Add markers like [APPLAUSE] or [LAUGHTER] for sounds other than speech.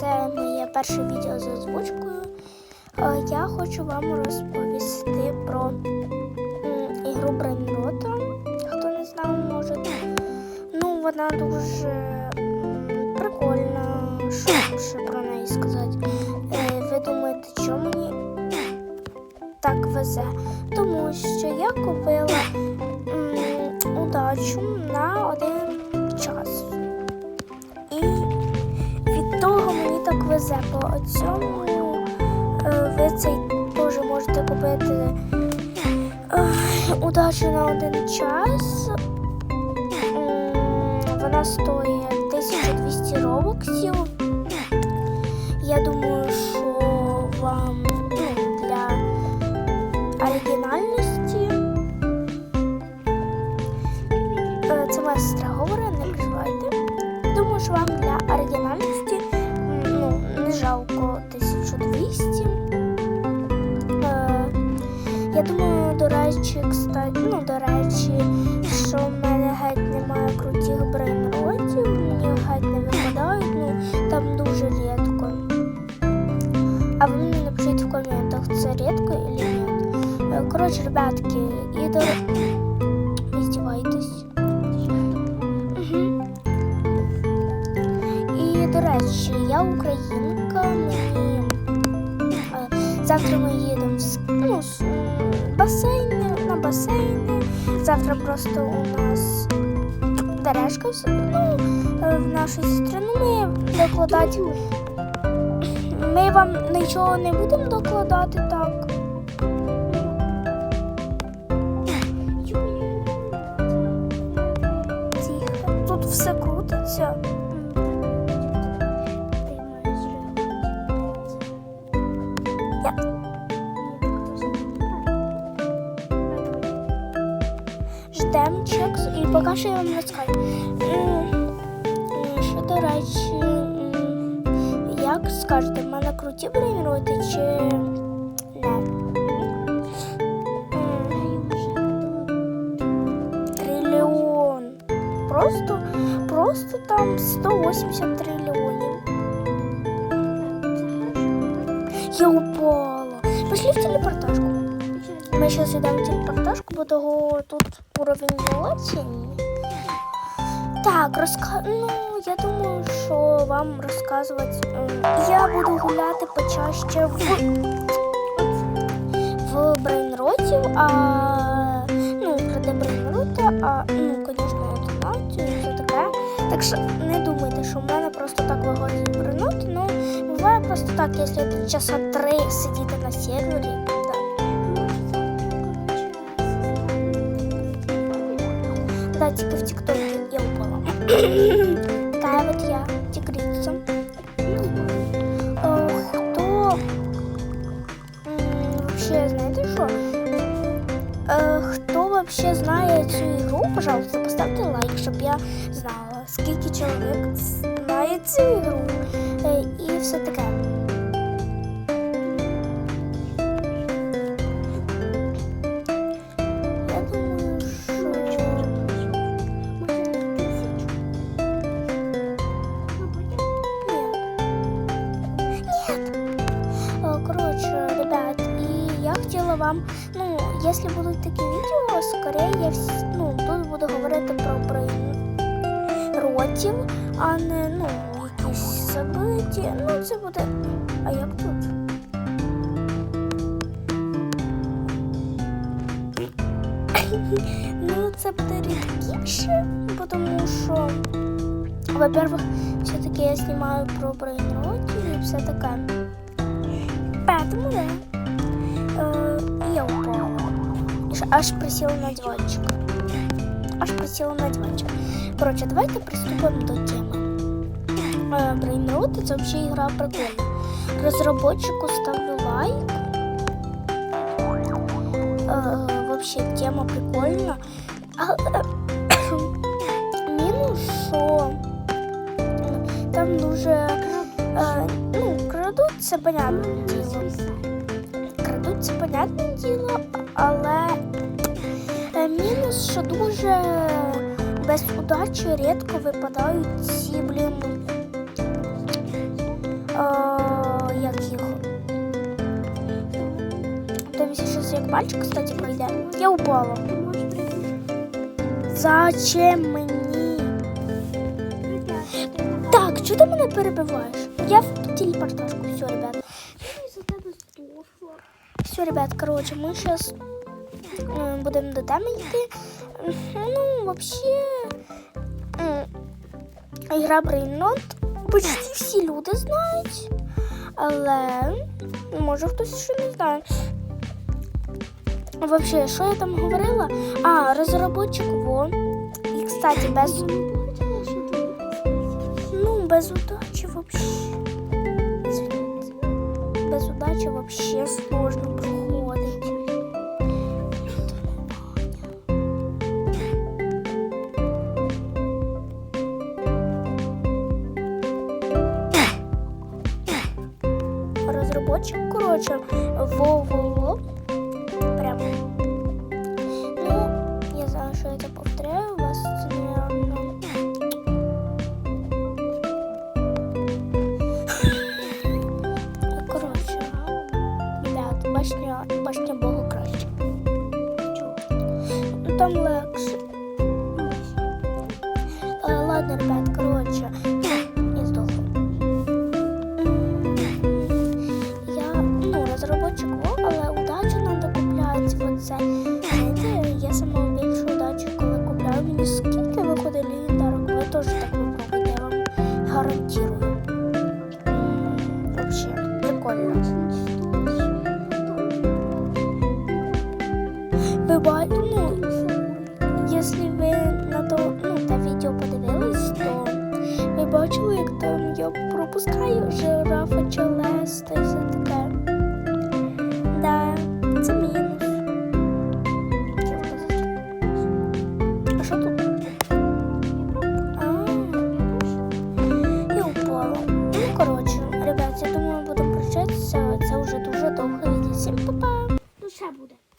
це моє перше відео з озвучкою. Е, Я хочу вам розповісти про ігру Брейнрота. Хто не знав, може. Ну, вона дуже прикольна. Що ще про неї сказати? Е, Ви думаєте, що мені так везе? Тому що я купила удачу везе. По цьому е, ви цей теж можете купити е, удачу на один час. Вона стоїть 1200 робоксів. Я думаю, що вам для оригінальності. Е, Це моя сестра говорить, не переживайте. Думаю, що вам для оригінальності жалко 1200. Е, Я думаю, до речі, кстати, ну, до речі, що в мене геть немає крутих брейнротів, мені геть не випадають, ну там дуже рідко. А ви мені напишіть в коментах, це рідко чи ні. Е, Коротше, ребятки, і до ви здіваєтесь. Мгм. І до речі, я е, завтра ми їдемо в ну, басейни, на басейни. Завтра просто у нас дережка ну, е, в нашій сестрі. Ну, ми докладати. Ми вам нічого не будемо докладати так. поки що я вам розкажу. М, м, Що, до речі, м, як скажете, в мене круті брейнроти чи не? М, Трильйон. Просто, просто там 180 трильйонів. Я упала. Пошли в телепортажку. Мы сейчас идем в телепортажку, бо того тут уровень не. Так, розка... ну, я думаю, що вам розказувати. Я буду гуляти почаще в, в брейнротів, а ну, краде брейнрота, а ну, звісно, донатів і все таке. Так що не думайте, що в мене просто так виходить брейнрот. Ну, буває просто так, якщо часа три сидіти на сервері. Да. Да, тільки в ТикТоке я упала. [COUGHS] Такая вот я, тигрица. Э, Хто м, вообще, знаєте що? Е, Хто вообще знає цю ігру, пожалуйста, поставте лайк, щоб я знала, скільки чоловік знає цю ігру. Вам, ну, если будут такие видео, скорее я ну, тут буду говорити про брейн-ротів, а не, ну, якісь собиті. Ну, це буде. А як тут? Ну, це буде рідкіше, тому що, во-первых, все-таки я знімаю про брейнротів і все таке. Поэтому да Аж- Аж присела на диванчик. Аж присела на диванчик. Короче, давайте приступим до темы. Э, Brainrot это вообще игра прикольная. Разработчику ставлю лайк. Э, вообще тема прикольна. А, э, [COUGHS] мінус, що м, там дуже е, ну, крадуть, це понятне діло. Крадуть це понятне діло, але е, мінус, що дуже без удачі рідко випадають ці, блін, А, як їх? Дивимося, щось як пальчик, кстати, пройде. Я упала. Зачем мені? Так, чого ти мене перебиваєш? Я в телепортажку. Все, ребят. Все, ребят, короче, мы сейчас будемо до теми йти. Ну, вообще, ігра Brainrot почти всі люди знають, але може хтось ще не знає. Вообще, що я там говорила? А, розробочик вон. І, кстати, без, ну, без удачі Розробочик, коротше, во-во-во. Прямо. Ну, я знаю, що я це повторяю, у вас це, наверно, Коротше, ребят, башня, башня Бога краще. Ну там легше. Е, ладно, ребят, коротше, теж так випробуйте, я вам гарантую. М, Вообще, прикольно. Бачите, ну, якщо ви на то, ну, те відео подивились, то ви бачили, як там я пропускаю жирафа чи лес та все.